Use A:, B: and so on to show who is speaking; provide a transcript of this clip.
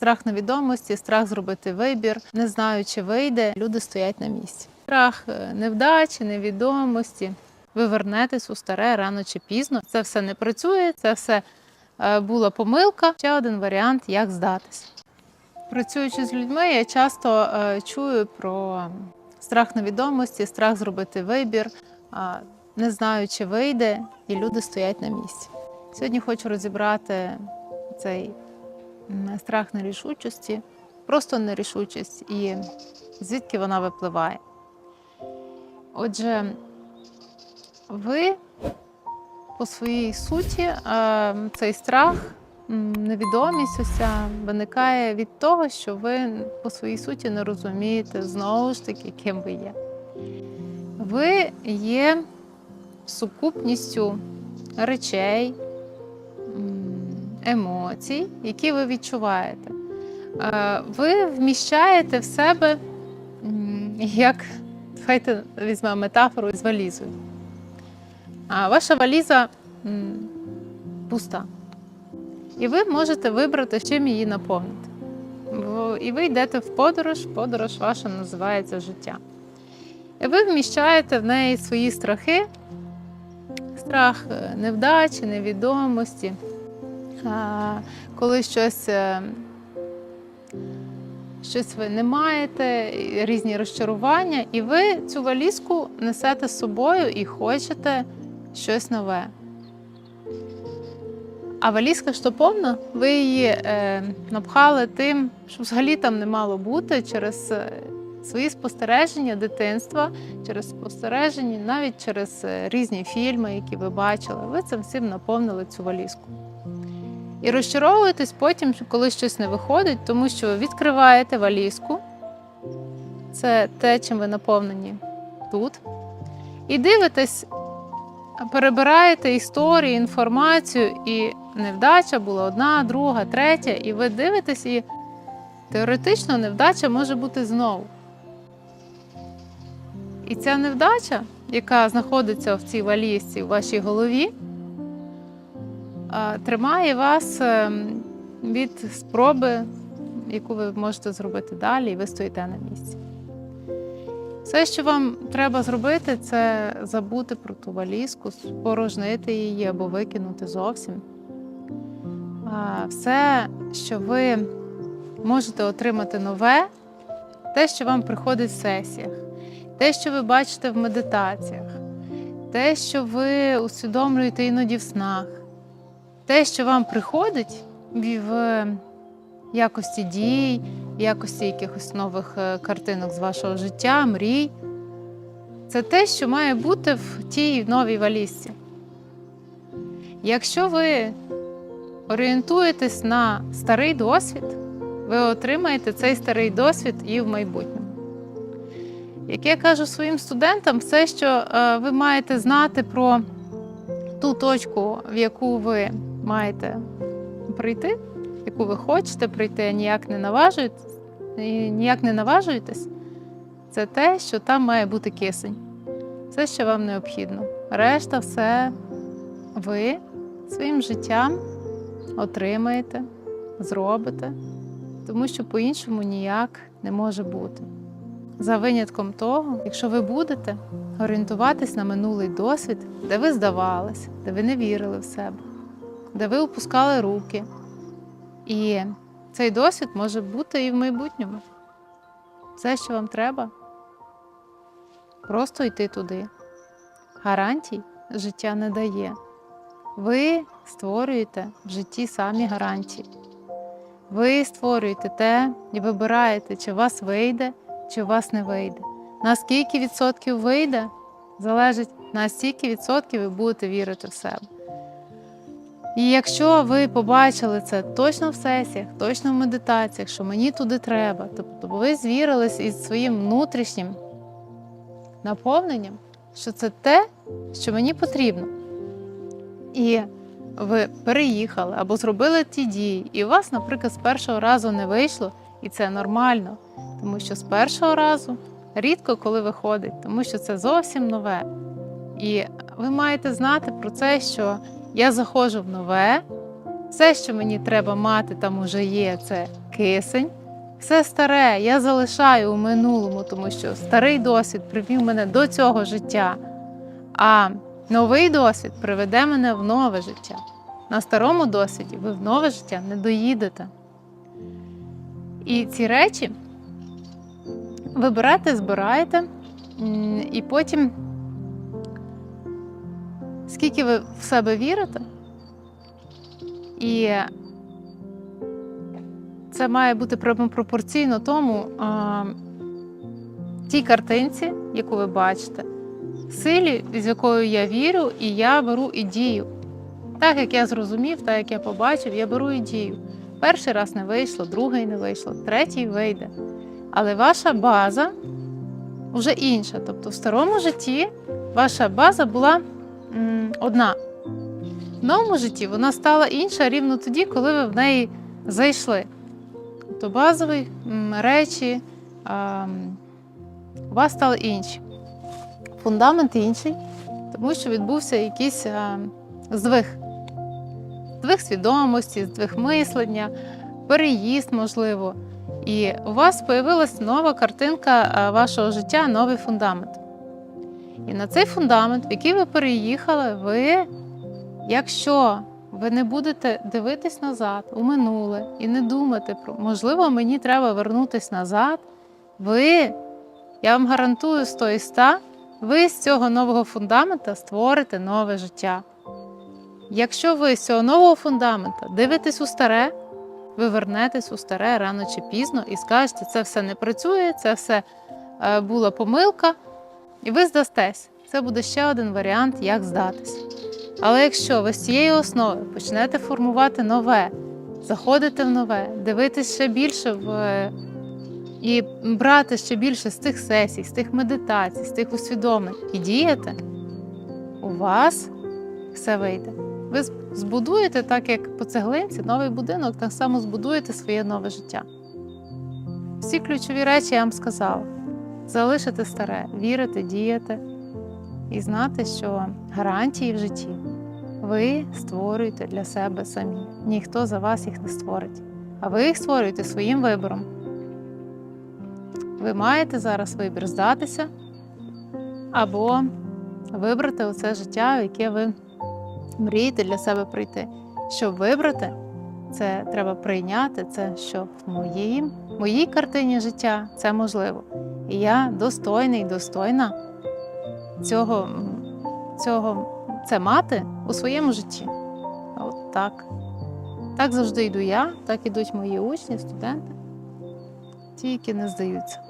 A: Страх невідомості, страх зробити вибір, не знаю, чи вийде, люди стоять на місці. Страх е, невдачі, невідомості. Ви вернетесь у старе рано чи пізно. Це все не працює, це все е, була помилка. Ще один варіант, як здатись. Працюючи з людьми, я часто е, чую про страх невідомості, страх зробити вибір, не знаю, чи вийде, і люди стоять на місці. Сьогодні хочу розібрати цей страх нерішучості, просто нерішучість і звідки вона випливає. Отже, ви по своїй суті е, цей страх, невідомість уся виникає від того, що ви по своїй суті не розумієте знову ж таки, ким ви є. Ви є сукупністю речей, емоцій, які ви відчуваєте. Е, Ви вміщаєте в себе як, давайте візьмемо метафору з валізою. А ваша валіза пуста. І ви можете вибрати, чим її наповнити. І ви йдете в подорож, подорож ваша називається життя. І ви вміщаєте в неї свої страхи, страх е, невдачі, невідомості, коли щось, е, щось ви не маєте, різні розчарування, і ви цю валізку несете з собою і хочете щось нове. А валізка ж то повна, ви її е, напхали тим, що взагалі там не мало бути через е, свої спостереження дитинства, через спостереження, навіть через е, різні фільми, які ви бачили. Ви цим всім наповнили цю валізку. І розчаровуєтесь потім, коли щось не виходить, тому що ви відкриваєте валізку, це те, чим ви наповнені тут, і дивитесь, перебираєте історії, інформацію, і невдача була одна, друга, третя, і ви дивитесь, і теоретично невдача може бути знову. І ця невдача, яка знаходиться в цій валізці в вашій голові, тримає вас ем, від спроби, яку ви можете зробити далі, і ви стоїте на місці. Все, що вам треба зробити, це забути про ту валізку, спорожнити її або викинути зовсім. Все, що ви можете отримати нове, те, що вам приходить в сесіях, те, що ви бачите в медитаціях, те, що ви усвідомлюєте іноді в снах, те, що вам приходить в якості дій, в якості якихось нових е, картинок з вашого життя, мрій, це те, що має бути в тій новій валізці. Якщо ви орієнтуєтесь на старий досвід, ви отримаєте цей старий досвід і в майбутньому. Як я кажу своїм студентам, все, що е, ви маєте знати про ту точку, в яку ви маєте прийти, яку ви хочете прийти, а ніяк не наважуєтесь, і ніяк не наважуєтесь, це те, що там має бути кисень. Все, що вам необхідно. Решта, все ви своїм життям отримаєте, зробите, тому що по-іншому ніяк не може бути. За винятком того, якщо ви будете орієнтуватись на минулий досвід, де ви здавались, де ви не вірили в себе, де ви опускали руки. І цей досвід може бути і в майбутньому. Все, що вам треба, просто йти туди. Гарантій життя не дає. Ви створюєте в житті самі гарантії. Ви створюєте те і вибираєте, чи у вас вийде, чи у вас не вийде. Наскільки відсотків вийде, залежить на стільки відсотків ви будете вірити в себе. І якщо ви побачили це точно в сесіях, точно в медитаціях, що мені туди треба, тобто ви звірились із своїм внутрішнім наповненням, що це те, що мені потрібно. І ви переїхали або зробили ті дії, і у вас, наприклад, з першого разу не вийшло, і це нормально, тому що з першого разу рідко коли виходить, тому що це зовсім нове. І ви маєте знати про це, що я заходжу в нове, все, що мені треба мати, там уже є, це кисень. Все старе я залишаю у минулому, тому що старий досвід привів мене до цього життя, а новий досвід приведе мене в нове життя. На старому досвіді ви в нове життя не доїдете. І ці речі ви берете, збираєте, і потім, скільки ви в себе вірите, і це має бути пропорційно тому а, тій картинці, яку ви бачите, силі, з якою я вірю, і я беру і дію. Так як я зрозумів, так як я побачив, я беру і дію. Перший раз не вийшло, другий не вийшло, третій вийде. Але ваша база вже інша. Тобто в старому житті ваша база була одна. В новому житті вона стала інша рівно тоді, коли ви в неї зайшли. Тобто базові речі у вас стали інші. Фундамент інший, тому що відбувся якийсь здвиг. Здвиг свідомості, здвиг мислення, переїзд, можливо. І у вас з'явилася нова картинка вашого життя, новий фундамент. І на цей фундамент, в який ви переїхали, ви, якщо ви не будете дивитись назад у минуле і не думати про, можливо, мені треба вернутись назад, ви, я вам гарантую 100 і 100, ви з цього нового фундамента створите нове життя. Якщо ви з цього нового фундамента дивитесь у старе, ви вернетесь у старе рано чи пізно і скажете, це все не працює, це все е, була помилка, і ви здастесь. Це буде ще один варіант, як здатись. Але якщо ви з цієї основи почнете формувати нове, заходите в нове, дивитись ще більше в е, і брати ще більше з тих сесій, з тих медитацій, з тих усвідомлень і діяти, у вас все вийде. Ви збудуєте, так як по цеглинці, новий будинок, так само збудуєте своє нове життя. Всі ключові речі я вам сказала: залишити старе, вірити, діяти і знати, що гарантії в житті ви створюєте для себе самі. Ніхто за вас їх не створить. А ви їх створюєте своїм вибором. Ви маєте зараз вибір здатися або вибрати оце життя, в яке ви мрієте для себе прийти. Щоб вибрати, це треба прийняти це, що в моїй, моїй картині життя це можливо. І я достойний, достойна цього, цього це мати у своєму житті. От так. Так завжди йду я, так ідуть мої учні, студенти, ті, які не здаються.